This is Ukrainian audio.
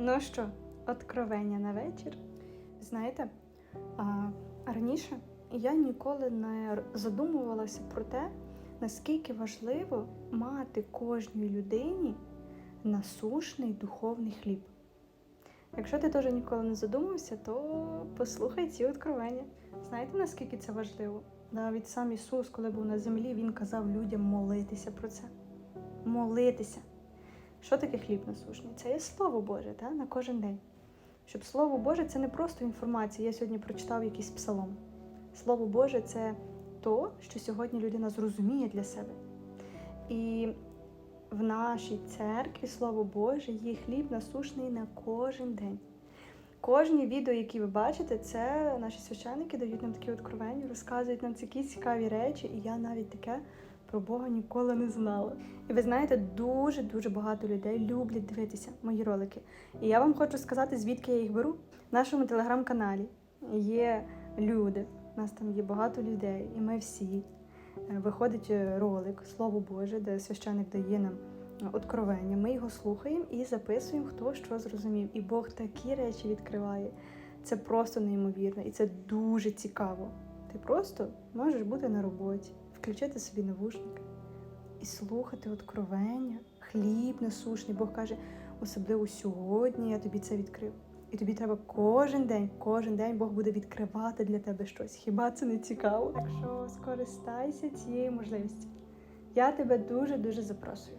Ну що, откровення на вечір? Знаєте, а, раніше я ніколи не задумувалася про те, наскільки важливо мати кожній людині насушний духовний хліб. Якщо ти теж ніколи не задумався, то послухай ці откровення. Знаєте, наскільки це важливо? Навіть сам Ісус, коли був на землі, Він казав людям молитися про це. Молитися. Що таке хліб насушний? Це є Слово Боже та? на кожен день. Щоб Слово Боже це не просто інформація. Я сьогодні прочитав якийсь псалом. Слово Боже це то, що сьогодні людина зрозуміє для себе. І в нашій церкві Слово Боже є хліб насушний на кожен день. Кожні відео, які ви бачите, це наші священники дають нам такі откровення, розказують нам такі цікаві речі, і я навіть таке про Бога ніколи не знала. І ви знаєте, дуже дуже багато людей люблять дивитися мої ролики. І я вам хочу сказати, звідки я їх беру. В нашому телеграм-каналі є люди. У нас там є багато людей, і ми всі. Е, Виходить е, ролик Слово Боже, де священик дає нам е, откровення. Ми його слухаємо і записуємо, хто що зрозумів. І Бог такі речі відкриває. Це просто неймовірно, і це дуже цікаво. Ти просто можеш бути на роботі, включити собі навушники і слухати откровення, хліб насушний. Бог каже, особливо сьогодні я тобі це відкрив. І тобі треба кожен день, кожен день Бог буде відкривати для тебе щось. Хіба це не цікаво? Так що скористайся цією можливістю. Я тебе дуже дуже запрошую.